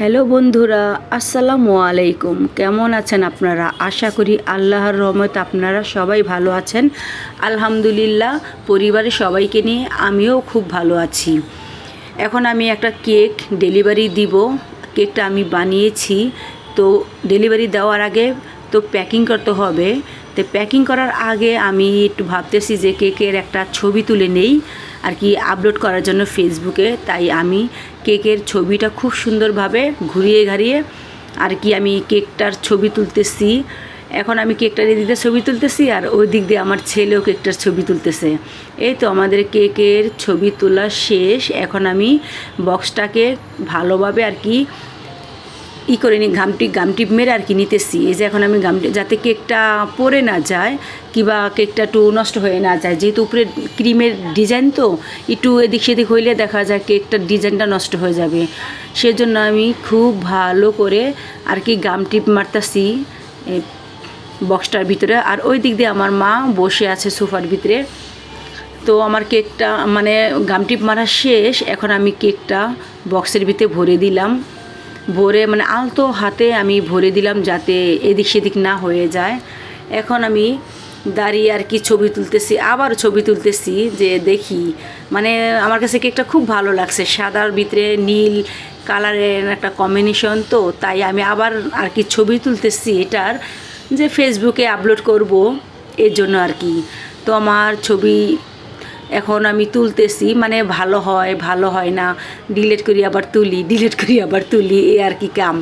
Hello বন্ধুরা, আসসালামু আলাইকুম। কেমন আছেন আপনারা? আশা করি আল্লাহর রহমত আপনারা সবাই ভালো আছেন। আলহামদুলিল্লাহ, পরিবারের সবাইকে নিয়ে আমিও খুব ভালো আছি। এখন আমি একটা কেক ডেলিভারি দিব। কেকটা আমি বানিয়েছি। তো ডেলিভারি দেওয়ার আগে তো প্যাকিং করতে হবে। তো প্যাকিং করার আগে আমি একটু ভাবতেছি যে কেকের একটা ছবি তুলে নেই আর কি আপলোড করার জন্য ফেসবুকে তাই আমি কেকের ছবিটা খুব সুন্দরভাবে ঘুরিয়ে ঘাড়িয়ে আর কি আমি কেকটার ছবি তুলতেছি। এখন আমি কেকটার এদিকে ছবি তুলতেছি আর ওই দিক দিয়ে আমার ছেলেও কেকটার ছবি তুলতেছে। এই তো আমাদের কেকের ছবি তোলা শেষ। এখন আমি বক্সটাকে ভালোভাবে আর কি ই করে নি ঘামটি গামটি মেরে আর কি নিতেছি। এই যে এখন আমি গামটি যাতে কেকটা পরে না যায় কিবা কেকটা একটু নষ্ট হয়ে না যায়। যেহেতু উপরে ক্রিমের ডিজাইন তো, একটু এদিক সেদিক হইলে দেখা যায় কেকটার ডিজাইনটা নষ্ট হয়ে যাবে। সেজন্য আমি খুব ভালো করে আর কি গাম টিপ মারতাছি বক্সটার ভিতরে। আর ওই দিক দিয়ে আমার মা বসে আছে সোফার ভিতরে। তো আমার কেকটা মানে গাম টিপ মারা শেষ, এখন আমি কেকটা বক্সের ভিতরে ভরে দিলাম। ভরে মানে আলতো হাতে আমি ভরে দিলাম যাতে এদিক সেদিক না হয়ে যায়। এখন আমি দাঁড়িয়ে আর কি ছবি তুলতেছি, আবার ছবি তুলতেছি যে দেখি। মানে আমার কাছে কেকটা খুব ভালো লাগছে, সাদার ভিতরে নীল কালারের একটা কম্বিনেশন তো, তাই আমি আবার আর কি ছবি তুলতেছি এটার যে ফেসবুকে আপলোড করব এর জন্য আর কি। তো আমার ছবি এখন আমি তুলতেছি মানে ভালো হয় ভালো হয় না ডিলেট করি আবার তুলি ডিলেট করি আবার তুলি, এ আর কি কাম।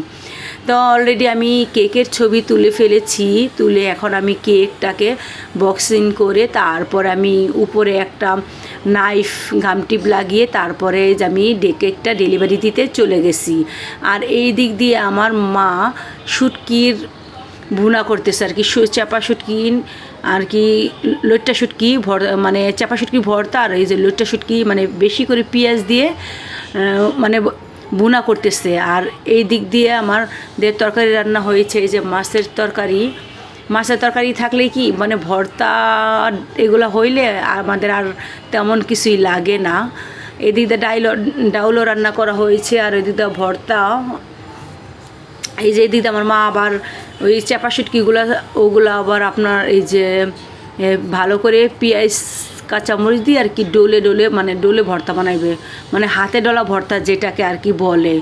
তো অলরেডি আমি কেকের ছবি তুলে ফেলেছি, তুলে এখন আমি কেকটাকে বক্সিং করে তারপর আমি উপরে একটা নাইফ গামটিপ লাগিয়ে তারপরে আমি কেকটা ডেলিভারি দিতে চলে গেছি। আর এই দিক দিয়ে আমার মা শুটকির ভুনা করতেছে আর কি চাপা শুটকি আর কি লইট্টা শুটকি ভর মানে চাপা শুটকি ভর্তা আর এই যে লইট্টা শুটকি মানে বেশি করে পেঁয়াজ দিয়ে মানে বুনা করতেছে। আর এই দিক দিয়ে আমার দের তরকারি রান্না হয়েছে, এই যে মাছের তরকারি মাছের তরকারি থাকলে কি মানে ভর্তা এগুলো হইলে আমাদের আর তেমন কিছুই লাগে না। এদিক দিয়ে ডাইল ডাউলও রান্না করা হয়েছে আর এদিক দিয়ে ভর্তা। এই যে দিদি আমার মা আবার ওই চাপা শুটকিগুলো, ওগুলো আবার আপনার এই যে ভালো করে পেঁয়াজ, কাঁচামরিচ দিয়ে আর কি ডোলে ডোলে মানে ডোলে ভর্তা বানাইবে। মানে হাতে ডলা ভর্তা যেটাকে আর কি বলে।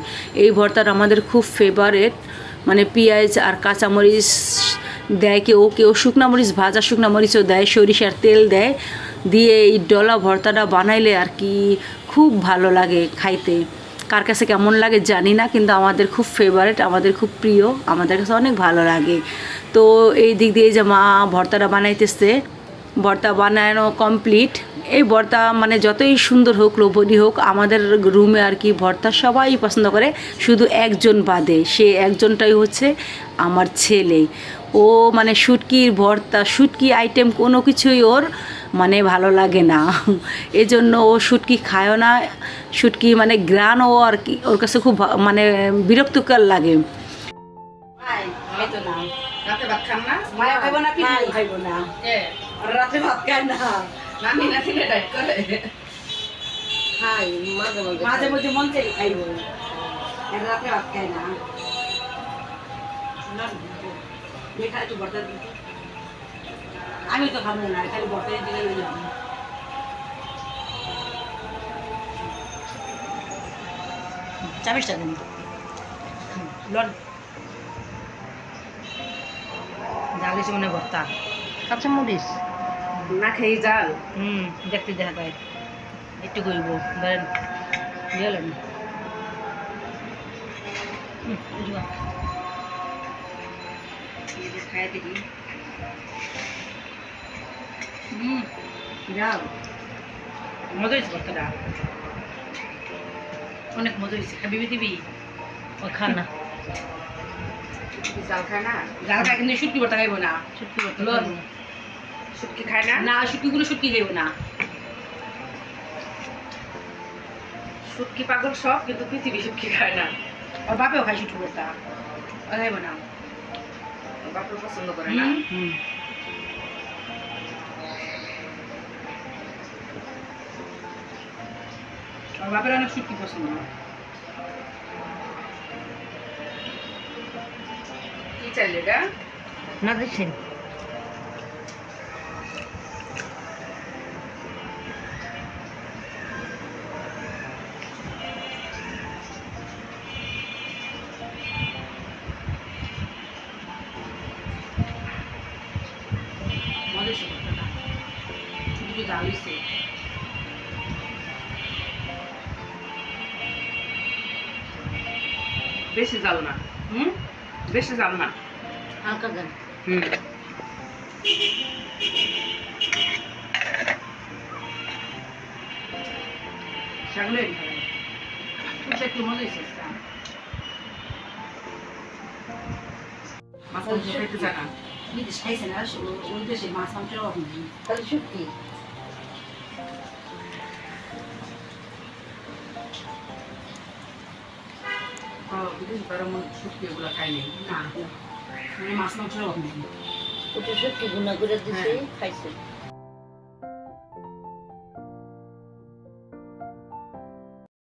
এই ভর্তাটা আমাদের খুব ফেভারেট মানে পেঁয়াজ আর কাঁচামরিচ দেয় কেউ কেউ শুকনা মরিচ ভাজা শুকনা মরিচও দেয়, সরিষার তেল দেয়। দিয়ে এই ডলা ভর্তাটা বানাইলে আর কি খুব ভালো লাগে খাইতে। কার কাছে কেমন লাগে জানি না, কিন্তু আমাদের খুব ফেভারেট আমাদের খুব প্রিয়, আমাদের কাছে অনেক ভালো লাগে। তো এই দিক দিয়ে যে মা ভর্তাটা বানাইতেছে, ভর্তা বানানো কমপ্লিট এই ভর্তা মানে যতই সুন্দর হোক, লোভনীয় হোক, আমাদের রুমে আর কি ভর্তা সবাই পছন্দ করে, শুধু একজন বাদে। সে একজনটাই হচ্ছে আমার ছেলে। ও মানে শুটকির ভর্তা, শুটকি আইটেম কোনো কিছুই ওর মানে ভালো লাগে না। এজন্য ও শুটকি খায়ও না শুটকি মানে গ্রান ও আর কি ওর কাছে খুব মানে বিরক্তকর লাগে। রাতে ভাত খান না? মায়া খাইব না পিঠা খাইব না। এ, রাতে ভাত খায় না। নানি নাতিনে ডাইট করে? খাই মাঝে মাঝে মাঝে মধ্যে মন চাই খাইব। রাতে ভাত খায় না। একটু দিতে আমি তো খাব না খালি দিতে গেলে যাব। চাবিশটা দিন লন। জালিস মনে ভর্তা। কাঁচা মরিচ। না খেয়ে যান হুম দেখতে দেখা যায়। একটু করব ধরেন গেলেন খাই দেখি মজা হয়েছে ভর্তাটা অনেক মজা হয়েছে। খাবি দিবি? ও খা না। জাল খায় না? গাল খায় কিন্তু শুটকি ভর্তা খাইবো না। শুটকি ভর্তা শুটকি খায় না? না শুটকিগুলো শুটকি খাইবো না। শুটকি পাগল সব কিন্তু পৃথিবী শুটকি খায় না। ওর বাপেও খাই শুটকি ভর্তা। খাইবো না। বাপরে পছন্দ করে না। হুম। ওর বাপের অনেক শুটকি পছন্দ চাইল এটা না দিছেন মজা সে বেশি জাল না। হুম? বেশি জাল না। হালকা দেন হুম। তুই একটু মজা হয়েছে মাছ খাইতে জানা বিদেশ খাইছে না। ওই দেশে মাছ নেই তারা মনে শুটকি এগুলো খায়নি। না। মাছ মাংস শুটকি গুনা করে দিছে হ্যাঁ। খাইছে।